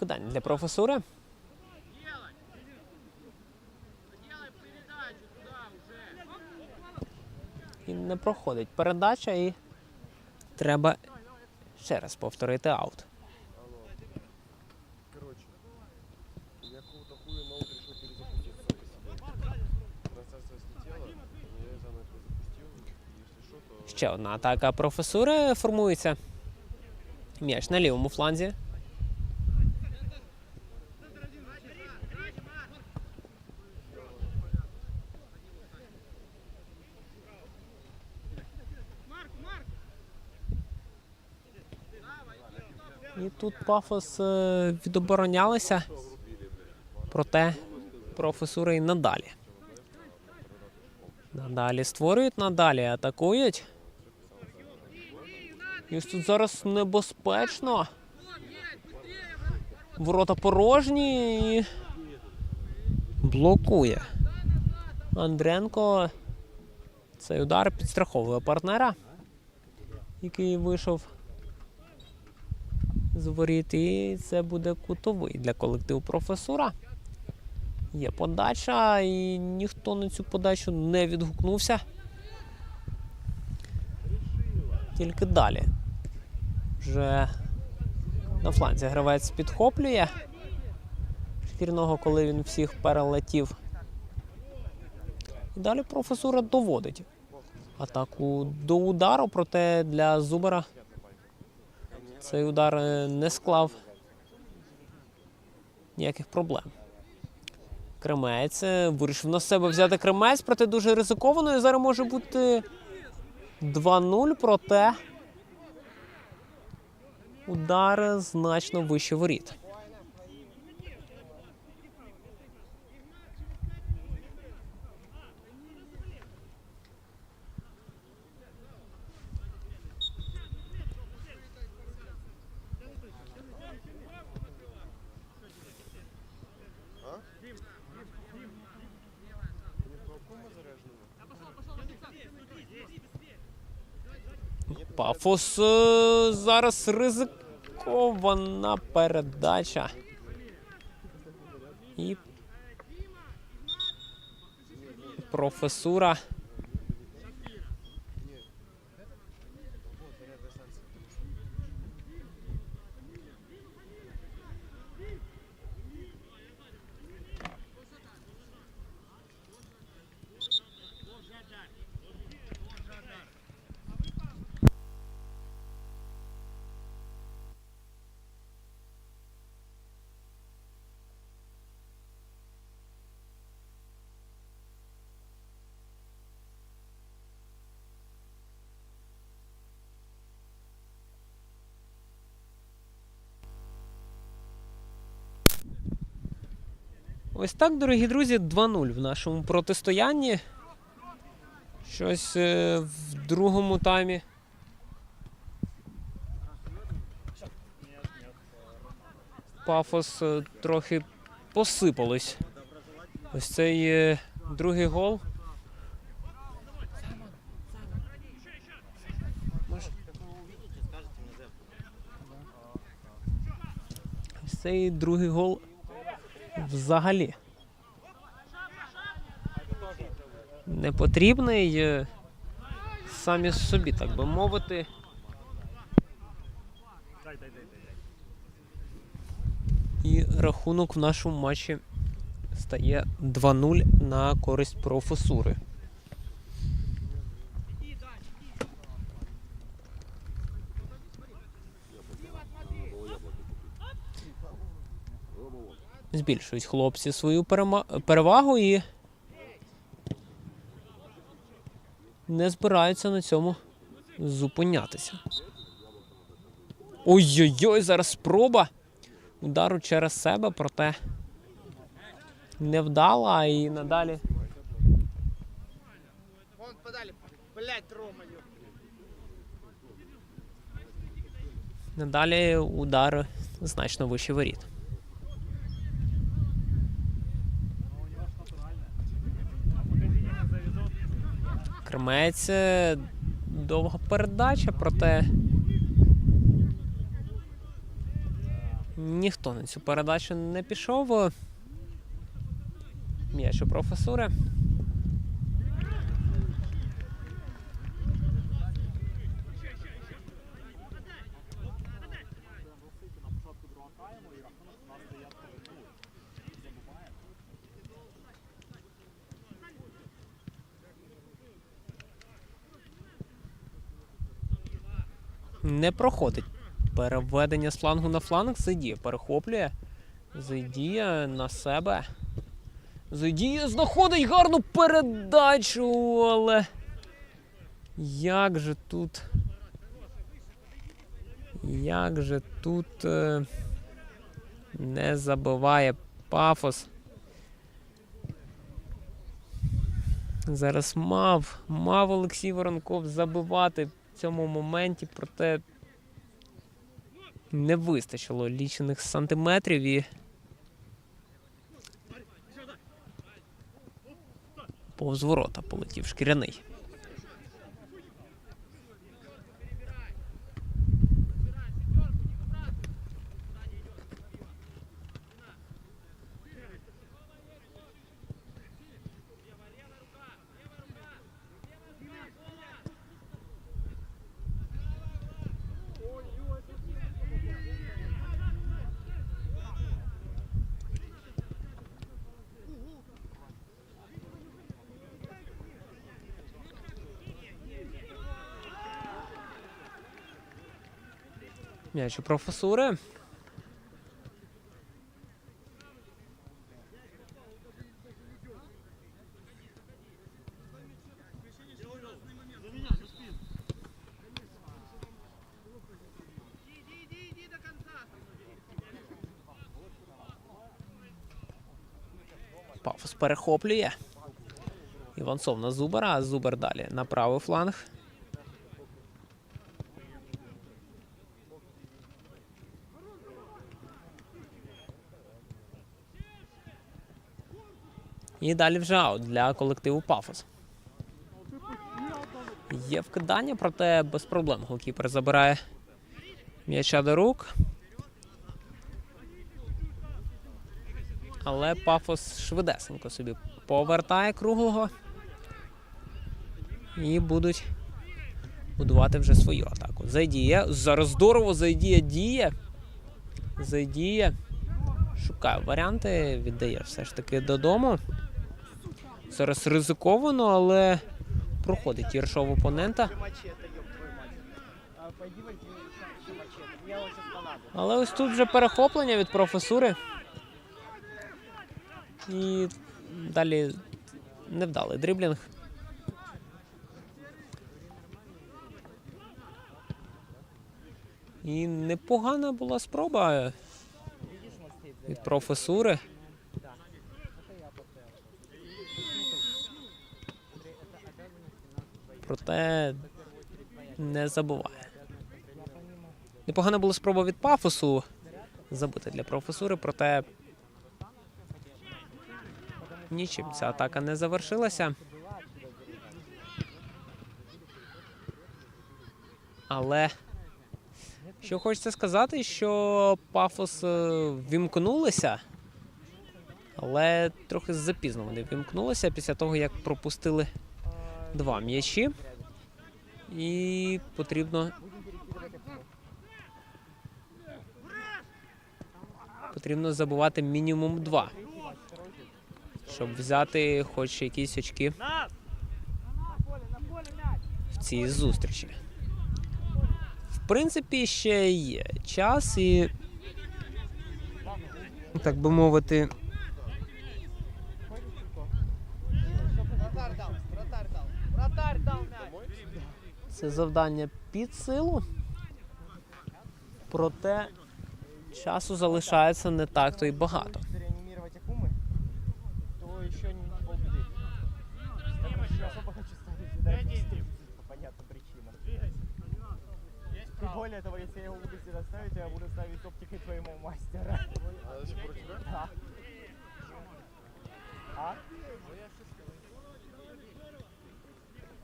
Вкидання для професури. І не проходить передача, і треба ще раз повторити аут. Ще одна атака професури формується. М'яч на лівому фланзі. Тут пафос е, відоборонялися. Проте професури і надалі. Надалі створюють, надалі атакують. І ось тут зараз небезпечно. Ворота порожні і блокує. Андренко цей удар підстраховує партнера, який вийшов з воріт. І це буде кутовий для колективу професора. Є подача, і ніхто на цю подачу не відгукнувся. Тільки далі. Вже на фланзі гравець підхоплює. Шкірного, коли він всіх перелетів. І далі професура доводить атаку до удару, проте для Зубара цей удар е, не склав ніяких проблем. Кремець е, вирішив на себе взяти кремець, проте дуже ризиковано. І зараз може бути 2-0, проте удар значно вище воріт. Пафос е, зараз ризикована передача. І професура. Ось так, дорогі друзі, 2-0 в нашому протистоянні. Щось е, в другому таймі. Пафос е, трохи посипалось. Ось цей е, другий гол. Ось цей другий гол взагалі. Не потрібний е, самі собі, так би мовити. І рахунок в нашому матчі стає 2-0 на користь професури. Збільшують хлопці свою перевагу і не збираються на цьому зупинятися. Ой-ой-ой, зараз спроба удару через себе, проте невдала і надалі. Вон блять. Надалі удар значно вище воріт. Кремець е, довга передача, проте Ніхто на цю передачу не пішов. М'яч у професури. Не проходить переведення з флангу на фланг. Зайдіє перехоплює. Зайдіє на себе. Зайдіє знаходить гарну передачу, але. Як же тут. Як же тут е... не забиває пафос. Зараз мав, мав Олексій Воронков забивати цьому моменті, проте не вистачило лічених сантиметрів і. Повз ворота полетів шкіряний. Иди, иди. Пафос перехоплює. Іванцов на Зубара, а Зубар далі на правий фланг. І далі вже аут для колективу Пафос. Є вкидання, проте без проблем голкіпер забирає м'яча до рук. Але пафос швидесенько собі повертає круглого. І будуть будувати вже свою атаку. Зайдіє. Зараз здорово зайдіє діє. Зайдіє. Шукає варіанти, віддає все ж таки додому. Зараз ризиковано, але проходить іршов опонента. Але ось тут вже перехоплення від професури. І далі невдалий дриблінг. І непогана була спроба від професури. Проте не забуває. Непогана була спроба від пафосу забити для професури, проте нічим ця атака не завершилася. Але що хочеться сказати, що пафос е, вімкнулися, але трохи запізно вони вімкнулися після того, як пропустили два м'ячі. І потрібно потрібно забувати мінімум два. Щоб взяти хоч якісь очки в цій зустрічі. В принципі, ще є час і, так би мовити, це завдання під силу. Проте часу залишається не так то й багато. реанимировать Акумы, то еще не полбеды. Я просто не особо хочу ставить сюда эту по понятным причинам. Тем более того, если я его буду сюда ставить, я буду ставить оптикой твоего мастера. А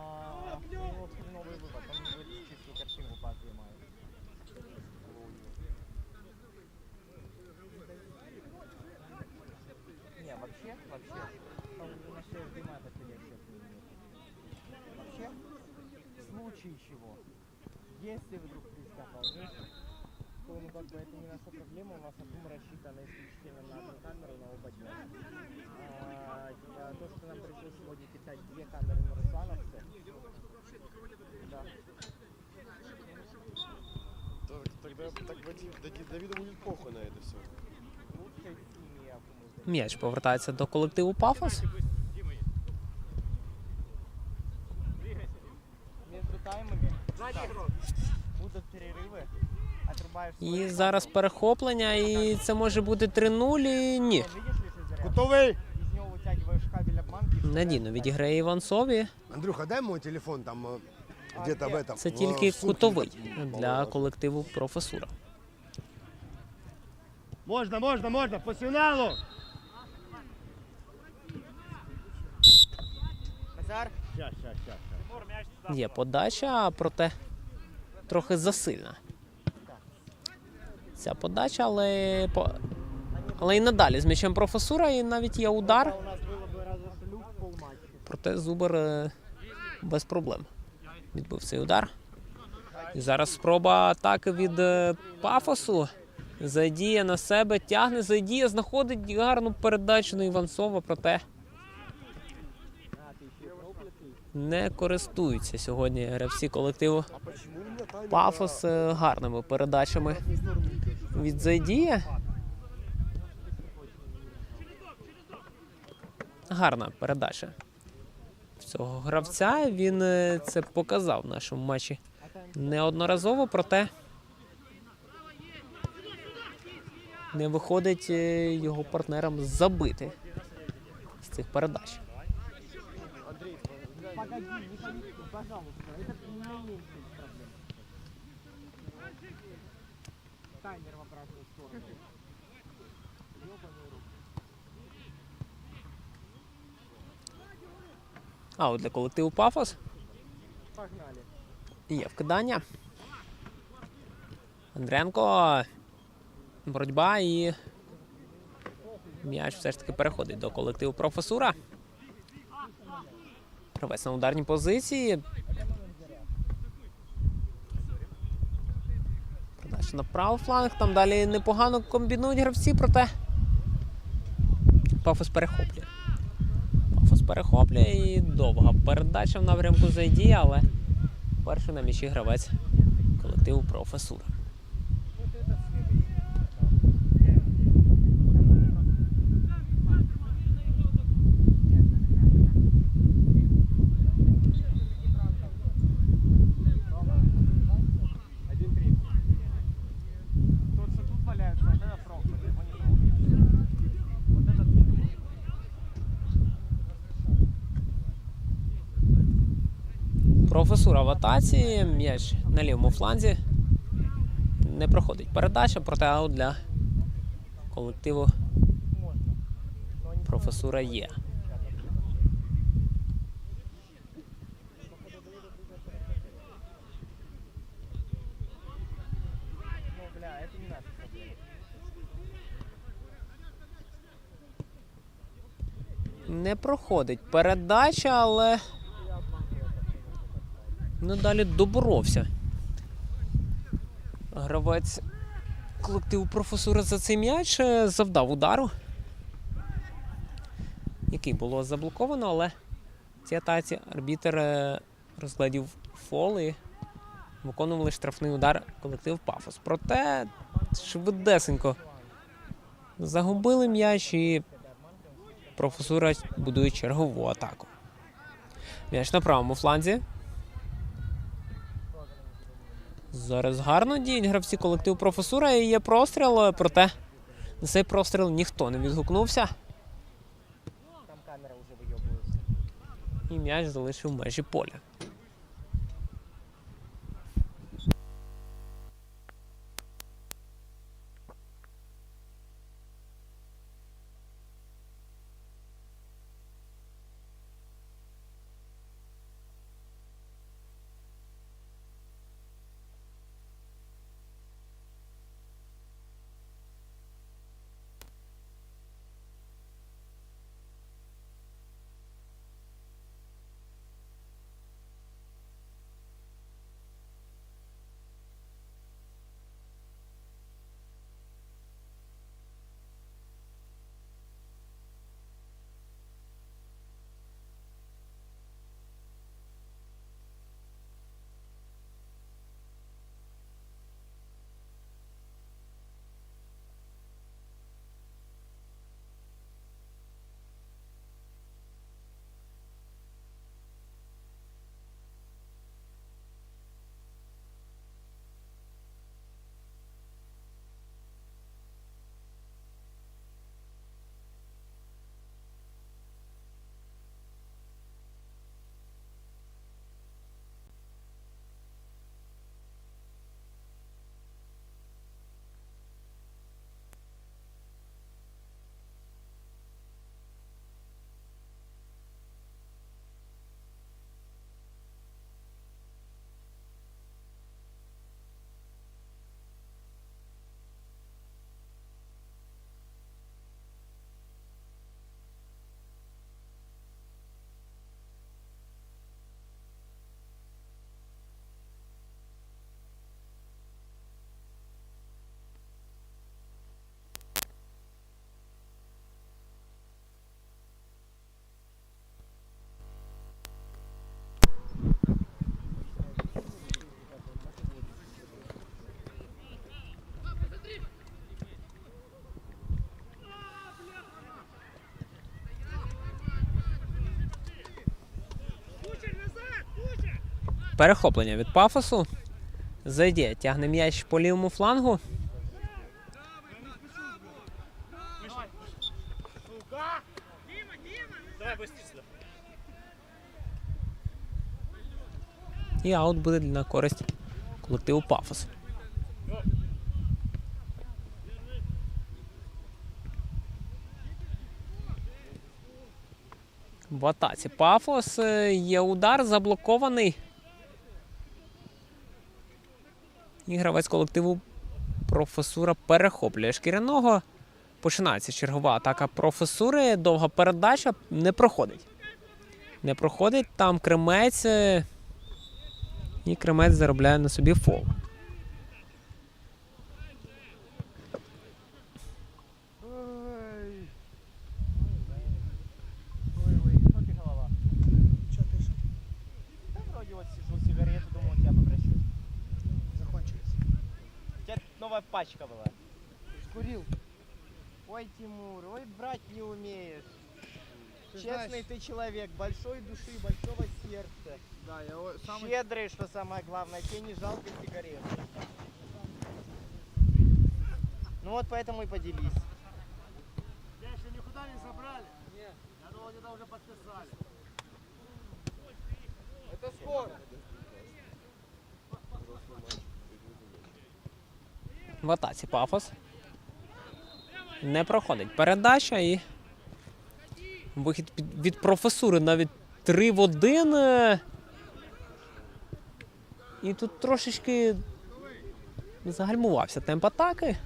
А, ну новый вывод, он чистую картинку поднимает. Не, вообще, вообще, а Вообще, в чего, если вдруг приз окажется, то ну как бы это не наша проблема, у нас обум рассчитана исключительно на одну камеру на оба дня. А, то, что нам пришлось сегодня питать две камеры, Так, тогда так Вадим, Дави- Давиду будет похуй на это все. лучше с ними обумывать. М'яч повертається до колективу Пафос. Между таймами будут перерывы, отрубаешь І свою зараз камеру. перехоплення, і це може бути 3-0 і ні. Вот Видишь, лежит заряд? Готовий? Из него вытягиваешь кабель обманки. и Надійно вставляешь відіграє Іванцові. Андрюха, дай мой телефон там э, А где-то где? в этом. Це в тільки сумке. кутовий для колективу професура. Можно, можно, можно, по сигналу. Назар, Сейчас, сейчас, сейчас. Є подача, проте трохи засильна. Ця подача, але, по... але і надалі з м'ячем професура, і навіть є удар. у нас было бы разве что люк в полматча. Проте Зубер е, без проблем відбив цей удар. І зараз спроба атаки від е, пафосу. Зайдіє на себе, тягне, зайдіє, знаходить гарну передачу на Іванцова, проте не користуються сьогодні гравці колективу? Пафос е, гарними передачами від Зайдія. Гарна передача цього гравця. Він е, це показав в нашому матчі неодноразово, проте не виходить е, його партнерам забити з цих передач. Не пожалуйста. Это наименьшая из проблем. Таймер А от для колективу Пафос Погнали. Є вкидання. Андренко. Боротьба і м'яч все ж таки переходить до колективу професура. Гравець на ударній позиції. Передача на правий фланг. Там далі непогано комбінують гравці, проте Пафос перехоплює. Перехоплює і довга передача в напрямку зайді, але перший на м'ячі гравець колективу професура. Професура в атаці, м'яч на лівому фланзі. Не проходить передача, проте аут для колективу професура є. Не проходить передача, але ну, далі доборовся. Гравець колективу професура за цей м'яч е, завдав удару, який було заблоковано, але в цій атаці арбітер е, розглядів фол і виконували штрафний удар колектив Пафос. Проте швидесенько загубили м'яч і професура будує чергову атаку. М'яч на правому фланзі. Зараз гарно діють гравці колективу професура і є простріл, проте на цей простріл ніхто не відгукнувся. Там камера вже выебывается. І м'яч залишив межі поля. Перехоплення від пафосу. Зайде, тягне м'яч по лівому флангу. І аут буде на користь колективу пафос. В атаці пафос е, є удар заблокований. І гравець колективу професура перехоплює шкіряного. Починається чергова атака професури. Довга передача не проходить. Не проходить. Там кремець. І кремець заробляє на собі фол. Новая пачка была. Скурил. Ой, Тимур, ой, брать не умеешь. Ты Честный знаешь- ты человек, большой души, большого сердца. Да, я самый... Щедрый, что самое главное, тебе не жалко сигарет. Ну вот поэтому и поделись. Я еще никуда не забрали? Нет. Я думал, где-то уже подписали. Это скоро. В атаці пафос. Не проходить передача і. Вихід від професури навіть 3 в 1. е. І тут трошечки загальмувався темп атаки.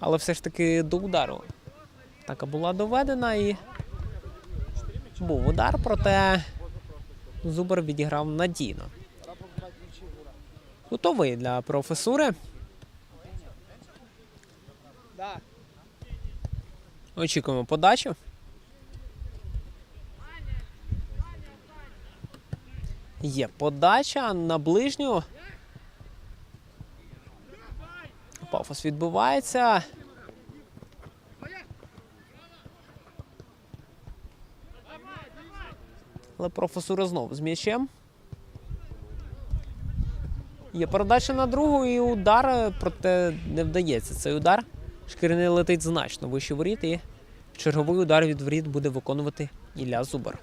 Але все ж таки до удару. Атака була доведена і був удар, проте Зубер відіграв надійно. Готовий для професури. Да. Очікуємо подачу. Є подача на ближню. Пафос відбувається. Але професура знову з м'ячем. Є передача на другу і удар, проте не вдається цей удар. Шкіряний летить значно вище воріт і черговий удар від воріт буде виконувати Ілля Зубар.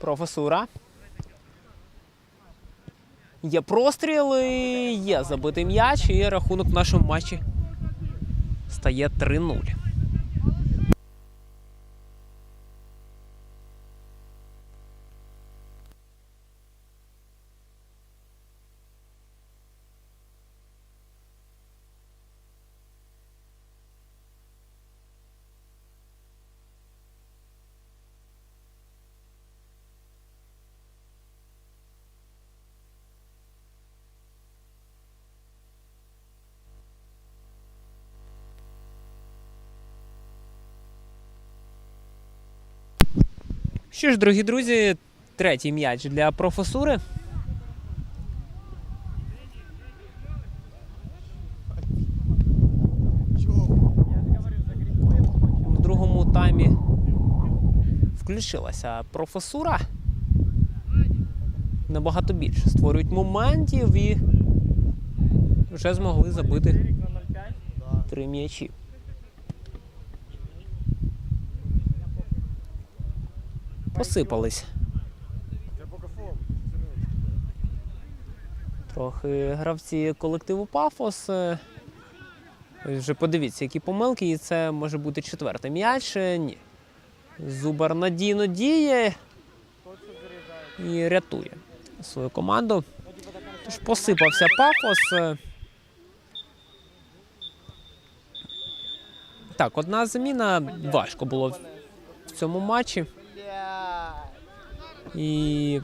Професура. Є простріли, є забитий м'яч, і рахунок в нашому матчі стає 3-0. Що ж, дорогі друзі, третій м'яч для професури. В другому таймі включилася професура. Набагато більше створюють моментів і вже змогли забити Рик на 0,5. три м'ячі. Посипались. Трохи гравці колективу Пафос. е, Ось вже подивіться, які помилки, і це може бути четвертий м'яч. Е, Ні. Зубар надійно діє і рятує свою команду. Тож посипався пафос. Е, Так, одна заміна важко було в цьому матчі. Бля. І